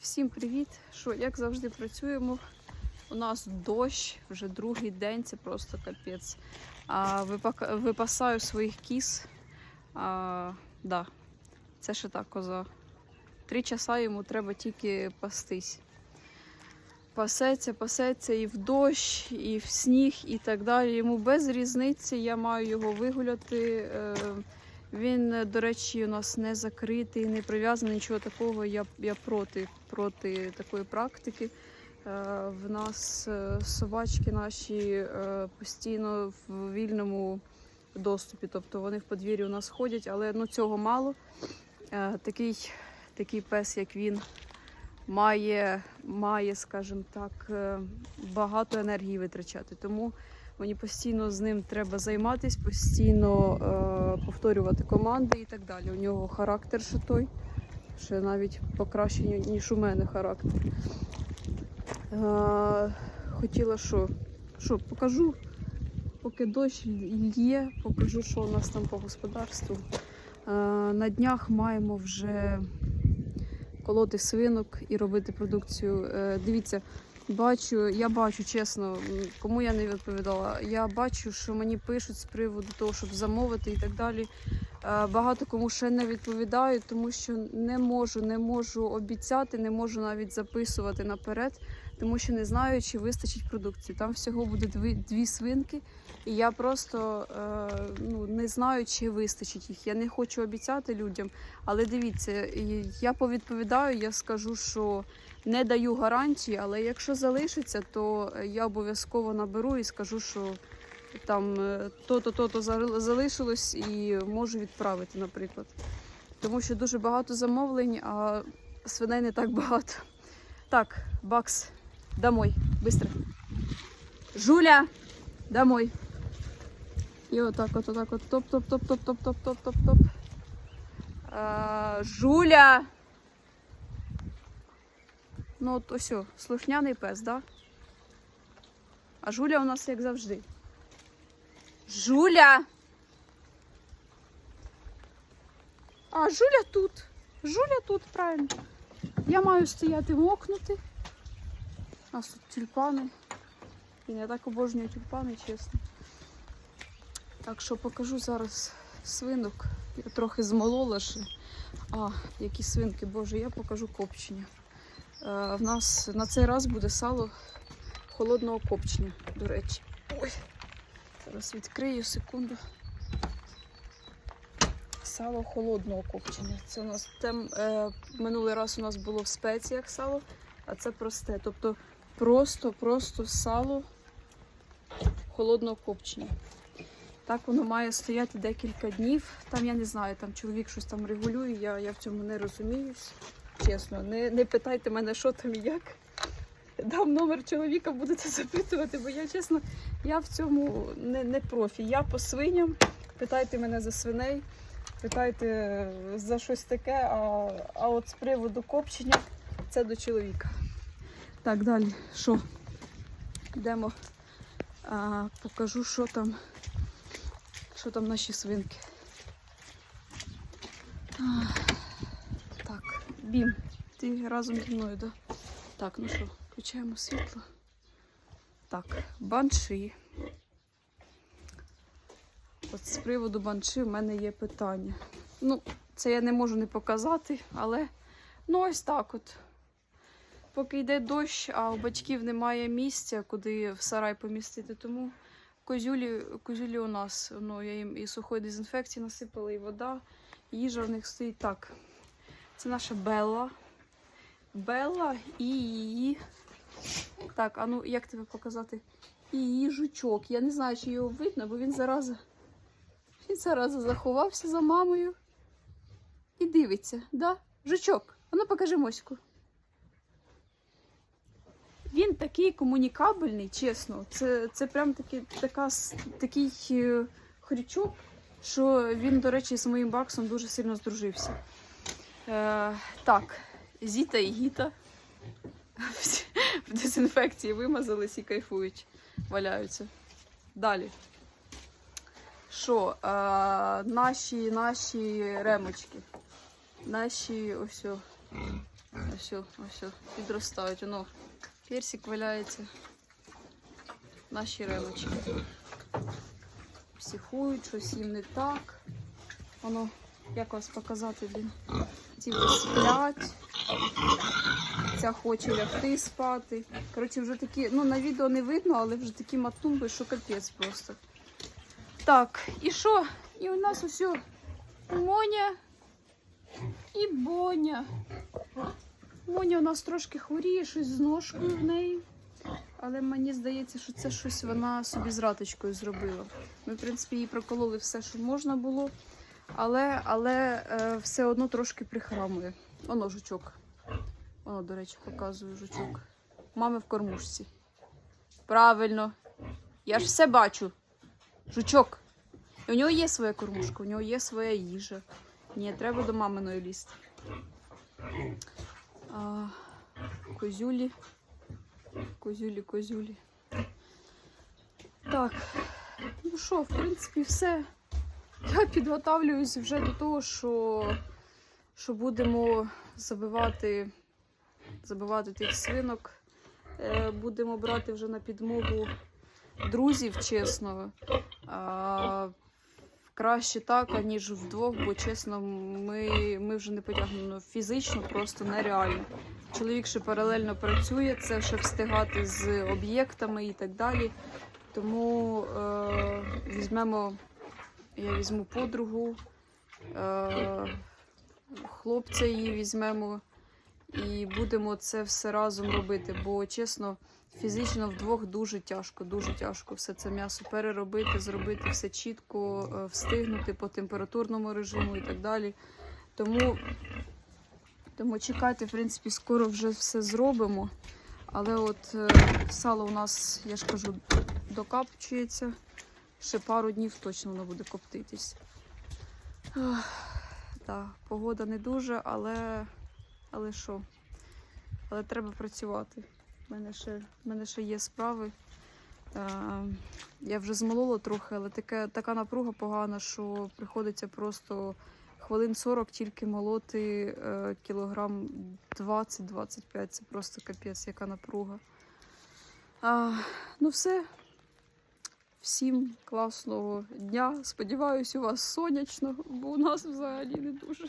Всім привіт! Що, як завжди працюємо? У нас дощ, вже другий день, це просто капець. А, випасаю своїх кіз. А, да, це ще так коза. Три часа йому треба тільки пастись. Пасеться, пасеться і в дощ, і в сніг, і так далі. Йому без різниці, я маю його вигуляти. Е, він, е, до речі, у нас не закритий, не прив'язаний, нічого такого. Я, я проти, проти такої практики. Е, В нас е, собачки наші постійно в вільному доступі. Тобто вони в подвір'ї у нас ходять, але ну, цього мало. Такий, такий пес, як він, має, має, скажімо так, багато енергії витрачати. Тому Мені постійно з ним треба займатися, постійно е, повторювати команди і так далі. У нього характер ще той, ще навіть покраще, ніж у мене характер. Е, хотіла що? Що, покажу, поки дощ є, покажу, що у нас там по господарству. Е, на днях маємо вже колоти свинок і робити продукцію. Е, дивіться, Бачу, я бачу, чесно, кому я не відповідала. Я бачу, що мені пишуть з приводу того, щоб замовити і так далі. Е, Багато кому ще не відповідаю, тому що не можу, не можу обіцяти, не можу навіть записувати наперед, тому що не знаю, чи вистачить продукції. Там всього буде дві, дві свинки, і я просто е, ну, не знаю, чи вистачить їх. Я не хочу обіцяти людям, але дивіться, я повідповідаю, я скажу, що не даю гарантії, але якщо залишиться, то я обов'язково наберу і скажу, що там е, то-то, то-то залишилось і можу відправити, наприклад. Тому що дуже багато замовлень, а свиней не так багато. Так, Бакс, домой, быстро. Жуля, домой. І отак, от, отак, от, топ, топ, топ, топ, топ, топ, топ, топ, топ. А, Жуля. Ну, от ось, слухняний пес, да? А Жуля у нас як завжди. Жуля! А, Жуля тут. Жуля тут, правильно. Я маю стояти мокнути. У нас тут тюльпани. І я так обожнюю тюльпани, чесно. Так що покажу зараз свинок. Я трохи змолола ще. А, які свинки, боже, я покажу копчення. Е, В нас на цей раз буде сало холодного копчення, до речі. Ой, зараз відкрию секунду. Сало холодного копчення. Це у нас тем, е, минулий раз у нас було в спеціях сало, а це просте. Тобто просто, просто сало холодного копчення. Так воно має стояти декілька днів. Там я не знаю, там чоловік щось там регулює, я, я в цьому не розуміюсь. Чесно, не, не питайте мене, що там і як. Дам номер чоловіка, будете запитувати, бо я чесно, я в цьому не, не профі. Я по свиням. Питайте мене за свиней, питайте за щось таке, а, а от з приводу копчення це до чоловіка. Так, далі, що? Йдемо. А, покажу, що там, що там наші свинки. А, так, бім, ти разом зі мною, да? Так, ну що, включаємо світло. Так, банши. От з приводу банши в мене є питання. Ну, це я не можу не показати, але ну ось так от. Поки йде дощ, а у батьків немає місця, куди в сарай помістити, тому козюлі, козюлі у нас. Ну, я їм і сухої дезінфекції насипала, і вода. Їжа в них стоїть так. Це наша Белла. Белла і її. Так, а ну як тебе показати? І її жучок. Я не знаю, чи його видно, бо він зараза. Він зараза заховався за мамою. І дивиться, да? Жучок. А ну покажи моську. Такий комунікабельний, чесно. Це, це прям такий, така, такий е, хрючок, що він, до речі, з моїм баксом дуже сильно здружився. Е, так, Зіта і Гіта в дезінфекції вимазались і кайфують, валяються. Далі. Що? Е, наші, наші ремочки. Наші ось. Ось, ось, підростають. Воно персик валяється. Наші ремочки. Психують, щось їм не так. Воно, як вас показати, блін. Ці сплять. Ця хоче лягти спати. Коротше, вже такі, ну на відео не видно, але вже такі матумби, що капець просто. Так, і що? І у нас усе Моня і Боня. Моня у нас трошки хворіє, щось з ножкою в неї. Але мені здається, що це щось вона собі з раточкою зробила. Ми, в принципі, їй прокололи все, що можна було, але, але е, все одно трошки прихрамує. Воно жучок. Воно, до речі, показує жучок. Мами в кормушці. Правильно. Я ж все бачу. Жучок. У нього є своя кормушка, у нього є своя їжа. Ні, треба до маминої лізти. А, козюлі. Козюлі, козюлі. Так, ну що, в принципі, все. Я підготовлююсь вже до того, що, що будемо забивати, забивати тих свинок. Е, будемо брати вже на підмогу друзів, чесно. Краще так, аніж вдвох, бо чесно, ми, ми вже не потягнемо фізично, просто нереально. Чоловік ще паралельно працює, це ще встигати з об'єктами і так далі. Тому е, візьмемо, я візьму подругу, е, хлопця її візьмемо і будемо це все разом робити. Бо чесно, фізично вдвох дуже тяжко, дуже тяжко все це м'ясо переробити, зробити все чітко, е, встигнути по температурному режиму і так далі. Тому, тому чекайте, в принципі, скоро вже все зробимо. Але от е, сало у нас, я ж кажу, докапчується. Ще пару днів точно воно буде коптитись. Так, погода не дуже, але, але що? Але треба працювати. У мене ще, мене ще є справи. Е, я вже змолола трохи, але таке, така напруга погана, що приходиться просто хвилин 40 тільки молоти е, кілограм 20-25. Це просто капець, яка напруга. А, ну все. Всім класного дня. Сподіваюсь, у вас сонячно, бо у нас взагалі не дуже.